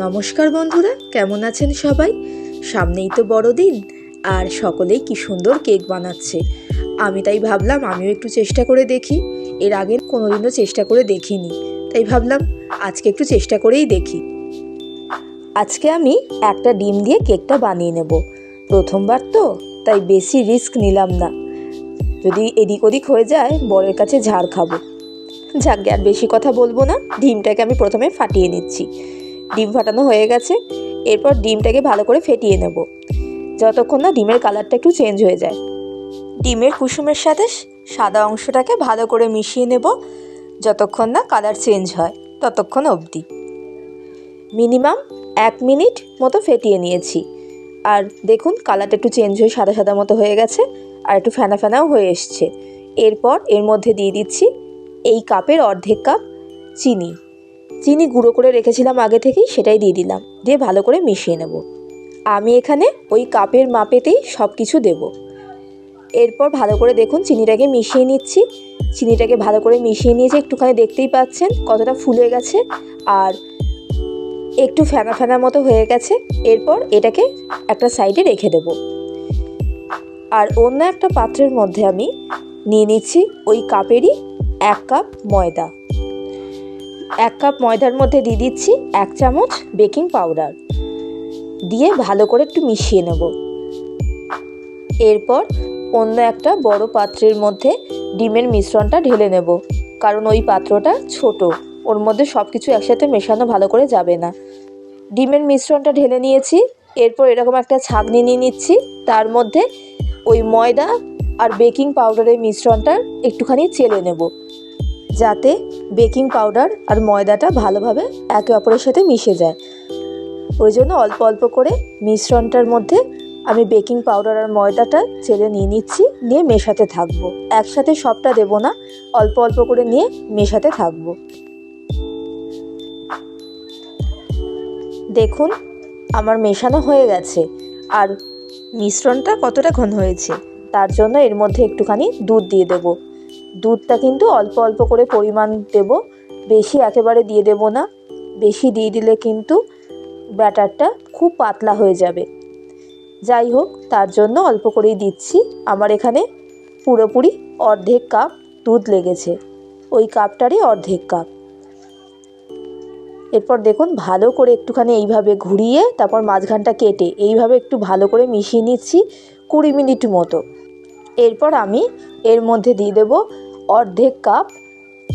নমস্কার বন্ধুরা, কেমন আছেন সবাই? সামনেই তো বড়দিন, আর সকলেই কি সুন্দর কেক বানাচ্ছে। আমি তাই ভাবলাম আমিও একটু চেষ্টা করে দেখি। এর আগে কোনোদিনও চেষ্টা করে দেখিনি, তাই ভাবলাম আজকে একটু চেষ্টা করেই দেখি। আজকে আমি একটা ডিম দিয়ে কেকটা বানিয়ে নেব। প্রথমবার তো, তাই বেশি রিস্ক নিলাম না। যদি এদিক ওদিক হয়ে যায়, বরের কাছে ঝাড় খাব। যাকে, আর বেশি কথা বলব না, ডিমটাকে আমি প্রথমে ফাটিয়ে নিচ্ছি। ডিম ফাটানো হয়ে গেছে, এরপর ডিমটাকে ভালো করে ফেটিয়ে নেব। যতক্ষণ না ডিমের কালারটা একটু চেঞ্জ হয়ে যায়। ডিমের কুসুমের সাথে সাদা অংশটাকে ভালো করে মিশিয়ে নেব, যতক্ষণ না কালার চেঞ্জ হয়, ততক্ষণ অবধি। মিনিমাম এক মিনিট মতো ফেটিয়ে নিয়েছি। আর দেখুন, কালারটা একটু চেঞ্জ হয়ে সাদা সাদা মতো হয়ে গেছে আর একটু ফেনা ফেনাও হয়ে এসছে। এরপর এর মধ্যে দিয়ে দিচ্ছি এই কাপের অর্ধেক কাপ চিনি। চিনি গুঁড়ো করে রেখেছিলাম আগে থেকেই, সেটাই দিয়ে দিলাম। দিয়ে ভালো করে মিশিয়ে নেব। আমি এখানে ওই কাপের মাপেতেই সব কিছু দেব। এরপর ভালো করে দেখুন, চিনিটাকে মিশিয়ে নিচ্ছি। চিনিটাকে ভালো করে মিশিয়ে নিয়েছি একটুখানি দেখতেই পাচ্ছেন, কতটা ফুলে গেছে। আর একটু ফেনা ফেনা মতো হয়ে গেছে। এরপর এটাকে একটা সাইডে রেখে দেব। আর অন্য একটা পাত্রের মধ্যে আমি নিয়ে নিচ্ছি ওই কাপেরই এক কাপ ময়দা। এক কাপ ময়দার মধ্যে দিয়ে দিচ্ছি এক চামচ বেকিং পাউডার। দিয়ে ভালো করে একটু মিশিয়ে নেব। এরপর অন্য একটা বড় পাত্রের মধ্যে ডিমের মিশ্রণটা ঢেলে নেব। কারণ ওই পাত্রটা ছোট, ওর মধ্যে সব কিছু একসাথে মেশানো ভালো করে যাবে না। ডিমের মিশ্রণটা ঢেলে নিয়েছি, এরপর এরকম একটা ছাঁকনি নিয়ে নিচ্ছি। তার মধ্যে ওই ময়দা আর বেকিং পাউডারের মিশ্রণটা একটুখানি চেলে নেব। যাতে বেকিং পাউডার আর ময়দাটা ভালোভাবে একে অপরের সাথে মিশে যায়। ওই জন্য অল্প অল্প করে মিশ্রণটার মধ্যে আমি বেকিং পাউডার আর ময়দাটা ছেলে নিয়ে নিচ্ছি, নিয়ে মেশাতে থাকব। একসাথে সবটা দেবো না, অল্প অল্প করে নিয়ে মেশাতে থাকব। দেখুন, আমার মেশানো হয়ে গেছে আর মিশ্রণটা কতটা ঘন হয়েছে, তার জন্য এর মধ্যে একটুখানি দুধ দিয়ে দেব। দুধটা কিন্তু অল্প অল্প করে পরিমাণ দেব। বেশি একেবারে দিয়ে দেব না। বেশি দিয়ে দিলে কিন্তু ব্যাটারটা খুব পাতলা হয়ে যাবে। যাই হোক, তার জন্য অল্প করেই দিচ্ছি। আমার এখানে পুরোপুরি অর্ধেক কাপ দুধ লেগেছে। ওই কাপটারই অর্ধেক কাপ। এরপর দেখুন, ভালো করে একটুখানি এইভাবে ঘুরিয়ে তারপর মাঝখানটা কেটে এইভাবে একটু ভালো করে মিশিয়ে নিচ্ছি কুড়ি মিনিট মতো। এরপর আমি এর মধ্যে দিয়ে দেব অর্ধেক কাপ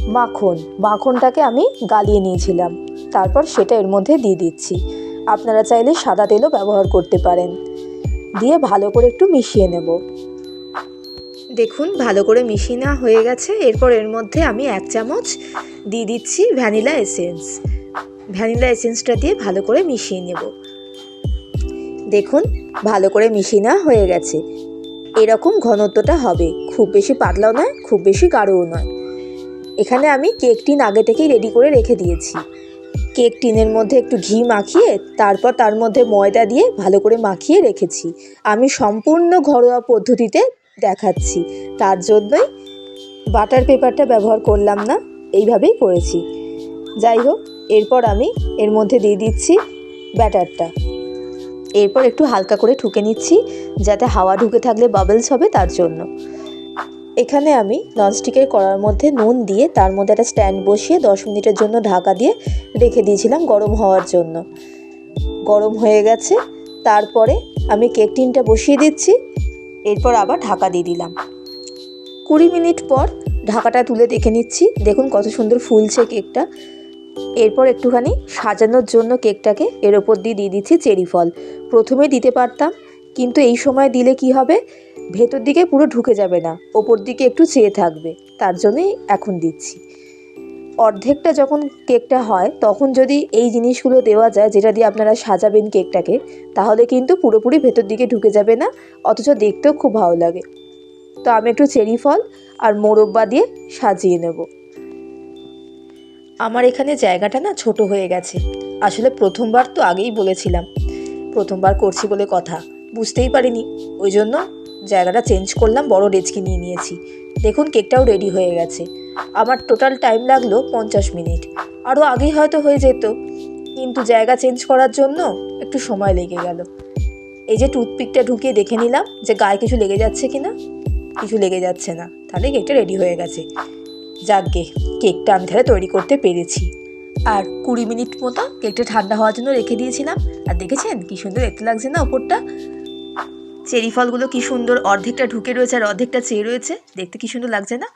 মাখন। মাখনটাকে আমি গালিয়ে নিয়েছিলাম। তারপর সেটা এর মধ্যে দিয়ে দিচ্ছি। আপনারা চাইলে সাদা তেলও ব্যবহার করতে পারেন। দিয়ে ভালো করে একটু মিশিয়ে নেব। দেখুন, ভালো করে মিশিয়ে নেওয়া হয়ে গেছে। এরপর এর মধ্যে আমি এক চামচ দিয়ে দিচ্ছি ভ্যানিলা এসেন্স। ভ্যানিলা এসেন্সটা দিয়ে ভালো করে মিশিয়ে নেব। দেখুন, ভালো করে মিশিয়ে নেওয়া হয়ে গেছে। এরকম ঘনত্বটা হবে। খুব বেশি পাতলাও নয়, খুব বেশি গাঢ়ও নয়। এখানে আমি কেক টিন আগে থেকেই রেডি করে রেখে দিয়েছি। কেক টিনের মধ্যে একটু ঘি মাখিয়ে, তারপর তার মধ্যে ময়দা দিয়ে ভালো করে মাখিয়ে রেখেছি। আমি সম্পূর্ণ ঘরোয়া পদ্ধতিতে দেখাচ্ছি। তার জন্যই বাটার পেপারটা ব্যবহার করলাম না, এইভাবেই করেছি। যাই হোক, এরপর আমি এর মধ্যে দিয়ে দিচ্ছি ব্যাটারটা এরপর একটু হালকা করে ঠুকে নিচ্ছি, যাতে হাওয়া ঢুকে থাকলে বাবলস হবে তার জন্য। এখানে আমি ননস্টিকের কড়ার মধ্যে নুন দিয়ে তার মধ্যে একটা স্ট্যান্ড বসিয়ে দশ মিনিটের জন্য ঢাকা দিয়ে রেখে দিয়েছিলাম গরম হওয়ার জন্য। গরম হয়ে গেছে, তারপরে আমি কেক টিনটা বসিয়ে দিচ্ছি, এরপর আবার ঢাকা দিয়ে দিলাম। কুড়ি মিনিট পর ঢাকাটা তুলে দেখে নিচ্ছি, দেখুন কত সুন্দর ফুলছে কেকটা এরপর একটুখানি সাজানোর জন্য কেকটাকে এর ওপর দিয়ে দিয়ে দিচ্ছি চেরি ফল। প্রথমে দিতে পারতাম, কিন্তু এই সময় দিলে কি হবে? ভেতর দিকে পুরো ঢুকে যাবে না, ওপর দিকে একটু চেয়ে থাকবে, তার জন্যই এখন দিচ্ছি। অর্ধেকটা যখন কেকটা হয়, তখন যদি এই জিনিসগুলো দেওয়া যায়, যেটা দিয়ে আপনারা সাজাবেন কেকটাকে, তাহলে কিন্তু পুরোপুরি ভেতর দিকে ঢুকে যাবে না, অথচ দেখতেও খুব ভালো লাগে। তো আমি একটু চেরি ফল আর মোরব্বা দিয়ে সাজিয়ে নেব। আমার এখানে জায়গাটা না ছোট হয়ে গেছে। আসলে প্রথমবার তো আগেই বলেছিলাম। প্রথমবার করছি বলে কথা। বুঝতেই পারিনি। ওই জন্য জায়গাটা চেঞ্জ করলাম, বড় ডেচকি নিয়ে নিয়েছি। দেখুন, কেকটাও রেডি হয়ে গেছে। আমার টোটাল টাইম লাগল পঞ্চাশ মিনিট। আরও আগেই হয়তো হয়ে যেত। কিন্তু জায়গা চেঞ্জ করার জন্য একটু সময় লেগে গেল। এই যে টুথপিকটা ঢুকিয়ে দেখে নিলাম যে গায়ে কিছু লেগে যাচ্ছে কি না কিছু লেগে যাচ্ছে না। তাহলে কেকটা রেডি হয়ে গেছে। যাকগে, কেকটা আমি তাহলে তৈরি করতে পেরেছি। আর কুড়ি মিনিট মতো কেকটা ঠান্ডা হওয়ার জন্য রেখে দিয়েছিলাম। আর দেখেছেন কি সুন্দর দেখতে লাগছে না ওপরটা? চেরি ফলগুলো কি সুন্দর অর্ধেকটা ঢুকে রয়েছে আর অর্ধেকটা চেয়ে রয়েছে। দেখতে কি সুন্দর লাগছে না?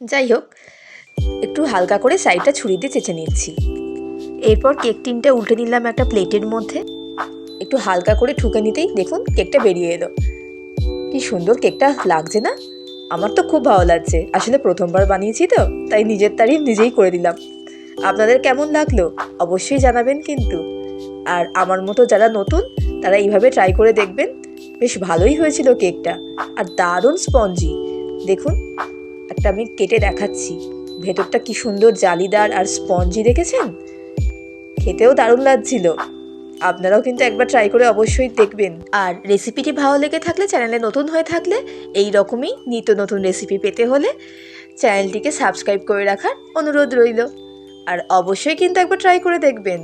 যাই হোক, একটু হালকা করে সাইডটা ছুরি দিয়ে চেঁচে নিচ্ছি। এরপর কেক টিনটা উল্টে নিলাম একটা প্লেটের মধ্যে। একটু হালকা করে ঠুকে নিতেই দেখুন কেকটা বেরিয়ে এলো। কি সুন্দর কেকটা লাগছে না? আমার তো খুব ভালো লাগছে। আসলে প্রথমবার বানিয়েছি তো, তাই নিজের তারিফ নিজেই করে দিলাম। আপনাদের কেমন লাগল অবশ্যই জানাবেন কিন্তু। আর আমার মতো যারা নতুন, তারা এইভাবে ট্রাই করে দেখবেন। বেশ ভালোই হয়েছিল কেকটা। আর দারুণ স্পঞ্জি দেখুন, একটা আমি কেটে দেখাচ্ছি। ভেতরটা কি সুন্দর জালিদার আর স্পঞ্জি দেখেছেন? খেতেও দারুণ লাগছিল। আপনারাও কিন্তু একবার ট্রাই করে অবশ্যই দেখবেন। আর রেসিপিটি ভালো লেগে থাকলে চ্যানেলে নতুন হয়ে থাকলে, এই রকমই নিত্য নতুন রেসিপি পেতে হলে চ্যানেলটিকে সাবস্ক্রাইব করে রাখার অনুরোধ রইল। আর অবশ্যই কিন্তু একবার ট্রাই করে দেখবেন।